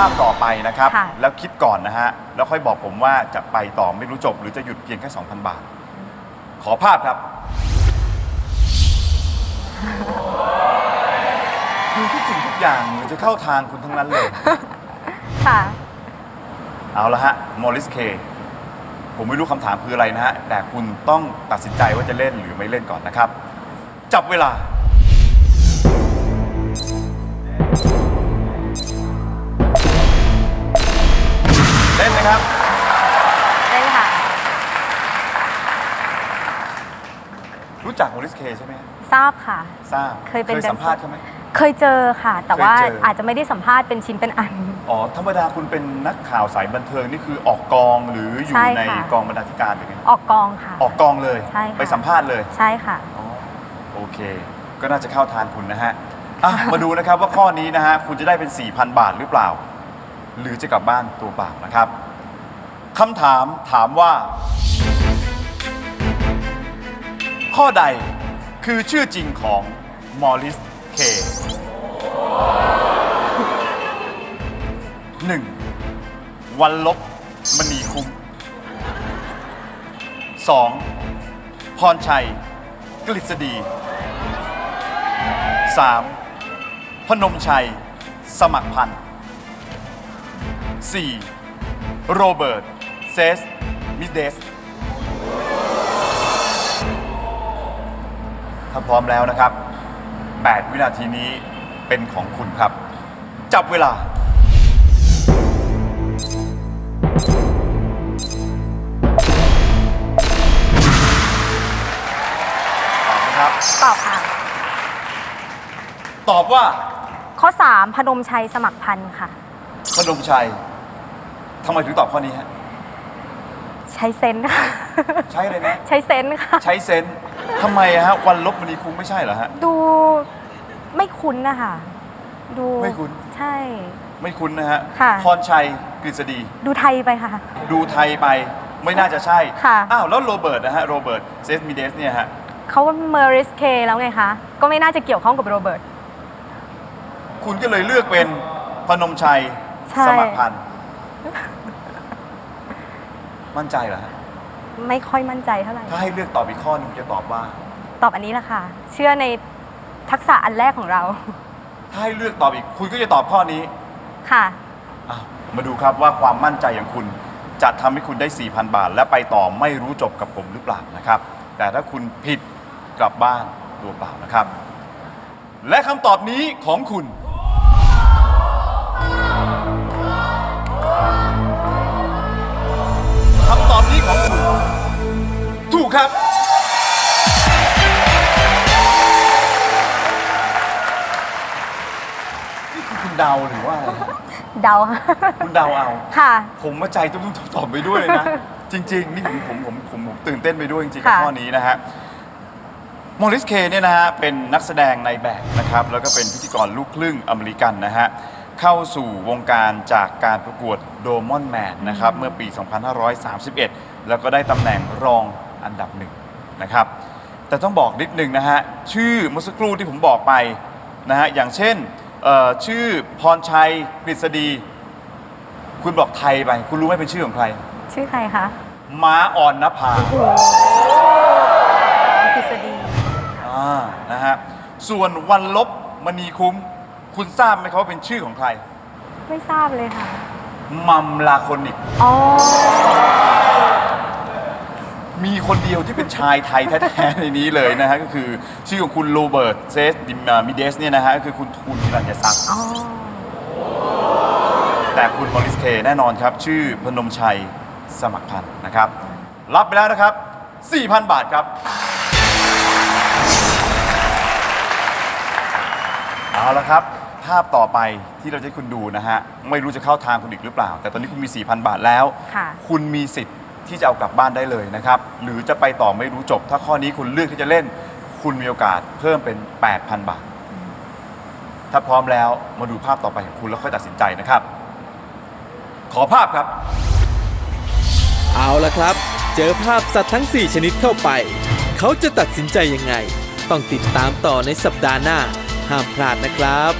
นะครับ ค่ะ แล้วคิดก่อนนะฮะ แล้วค่อยบอกผมว่าจะไปต่อไม่รู้จบ หรือจะหยุดเพียงแค่ 2,000 บาท ขอภาพครับ คือทุกสิ่งทุกอย่างเหมือนจะเข้าทางคุณทั้งนั้นเลย ค่ะ เอาละฮะมอริสเค ผมไม่รู้คำถามคืออะไรนะฮะ แต่คุณต้องตัดสินใจว่าจะเล่นหรือไม่เล่นก่อนนะครับ จับเวลา เล่นไหมครับเล่นค่ะ รู้จักมอริสเคใช่ไหมฮะทราบค่ะ ทราบเคยเป็น สัมภาษณ์เขาไหม เคยเจอค่ะ แต่ว่าเคยเจออ อาจจะไม่ได้สัมภาษณ์เป็นชิ้นเป็นอัน อ๋อ ธรรมดาคุณเป็นนักข่าวสายบันเทิงนี่คือออกกองหรืออยู่ใช่ในค่ะกองบรรณาธิการหรือไงออกกองค่ะ ออกกองเลย ใช่ค่ะ ไปสัมภาษณ์เลย ใช่ค่ะ อ๋อโอเค ก็น่าจะเข้าทานคุณนะฮะอะ มาดูนะครับว่าข้อนี้นะฮะ คุณจะได้เป็น 4,000 บาทหรือเปล่า หรือจะกลับบ้านตัวเปล่านะครับ คำถามถามว่า ข้อใดคือชื่อจริงของมอริสเคหนึ่งวันลบมณีคุ้มสองพรชัย กฤษฎี 3. พนมชัย สมัครพันธ์ 4. โรเบิร์ต เซสมิเดสถ้าพร้อมแล้วนะครับ 8 วินาทีนี้เป็นของคุณครับ จับเวลา ตอบนะครับ ตอบค่ะ ตอบว่าข้อ 3 พนมชัยสมัครพันธ์ค่ะ พนมชัยทำไมถึงตอบข้อนี้ฮะ ใช้เซนส์ค่ะ ใช้เลยนะ ใช้เซนส์ค่ะ ใช้เซนส์ทำไมอะฮะ วันลบมณีคุ้มไม่ใช่เหรอฮะ ดูไม่คุ้นนะคะดูไม่คุ้น ใช่ ไม่คุ้นนะฮะค่ะ พรชัยกฤษฎี ดูไทยไปค่ะ ดูไทยไปไม่น่าจะใช่ ค่ะ อ้าว แล้วโรเบิร์ตนะฮะ โรเบิร์ตเซสมิเดสเนี่ยฮะ เขาว่าเมอริสเคแล้วไงคะ ก็ไม่น่าจะเกี่ยวข้องกับโรเบิร์ต คุณก็เลยเลือกเป็นพนมชัยใช่ สมัครพันธ์ มั่นใจเหรอฮะไม่ค่อยมั่นใจเท่าไหร่ ถ้าให้เลือกตอบอีกข้อหนึงจะตอบว่า ตอบอันนี้แหละค่ะ เชื่อในทักษะอันแรกของเรา ถ้าให้เลือกตอบอีก คุณก็จะตอบข้อนี้ค่ะ อ้าวมาดูครับว่าความมั่นใจของคุณ จะทำให้คุณได้ 4,000 บาท และไปต่อไม่รู้จบกับผมหรือเปล่านะครับ แต่ถ้าคุณผิดกลับบ้านตัวเปล่านะครับ และคำตอบนี้ของคุณ เดาหรือว่าอะไรครับเดาค่ะคุณเดาเอา ค่ะ ผมมาใจตุ้มๆตอบไปด้วยนะ จริง ๆ นี่ผมผมผมผมผมตื่นเต้นไปด้วยจริงๆกับค่ะ ข้อนี้นะฮะมอริสเคเนี่ยนะฮะเป็นนักแสดงในแบบนะครับ แล้วก็เป็นพิธีกรลูกครึ่งอเมริกันนะฮะ เข้าสู่วงการจากการประกวดโดมอนแมนนะครับ เมื่อปี 2531 แล้วก็ได้ตำแหน่งรองอันดับหนึ่งนะครับ แต่ต้องบอกนิดนึงนะฮะ ชื่อเมื่อสักครู่ที่ผมบอกไปนะฮะ อย่างเช่น เอ่อชื่อพรชัยกฤษฎี คุณบอกไทยไป คุณรู้ไหมเป็นชื่อของใคร ชื่อใครคะม้าอ่อนนภากฤษฎีอ่านะฮะ ส่วนวันลบมณีคุ้ม คุณทราบไหมครับว่าเป็นชื่อของใคร ไม่ทราบเลยค่ะ มัมลาโคนิก อ๋อ มีคนเดียวที่เป็นชายไทยแท้ๆในนี้เลยนะฮะก็คือชื่อของคุณโรเบิร์ตเซสดิมิเดสเนี่ยนะฮะก็คือคุณทูนฮิรัญยศักดิ์อ๋อแต่คุณมอริสเคแน่นอนครับ ชื่อพนมชัยสมัครพันธ์นะครับ รับไปแล้วนะครับ 4,000 บาทครับเอาละครับ ภาพต่อไปที่เราจะให้คุณดูนะฮะ ไม่รู้จะเข้าทางคุณอีกหรือเปล่า แต่ตอนนี้คุณมี 4,000 บาทแล้วค่ะคุณมีสิทธิ์ ที่จะเอากลับบ้านได้เลยนะครับ หรือจะไปต่อไม่รู้จบ ถ้าข้อนี้คุณเลือกที่จะเล่น คุณมีโอกาสเพิ่มเป็น 8,000 บาท ถ้าพร้อมแล้วมาดูภาพต่อไปของคุณแล้วค่อยตัดสินใจนะครับ ขอภาพครับ เอาละครับ เจอภาพสัตว์ทั้ง 4 ชนิดเข้าไป เขาจะตัดสินใจยังไง ต้องติดตามต่อในสัปดาห์หน้า ห้ามพลาดนะครับ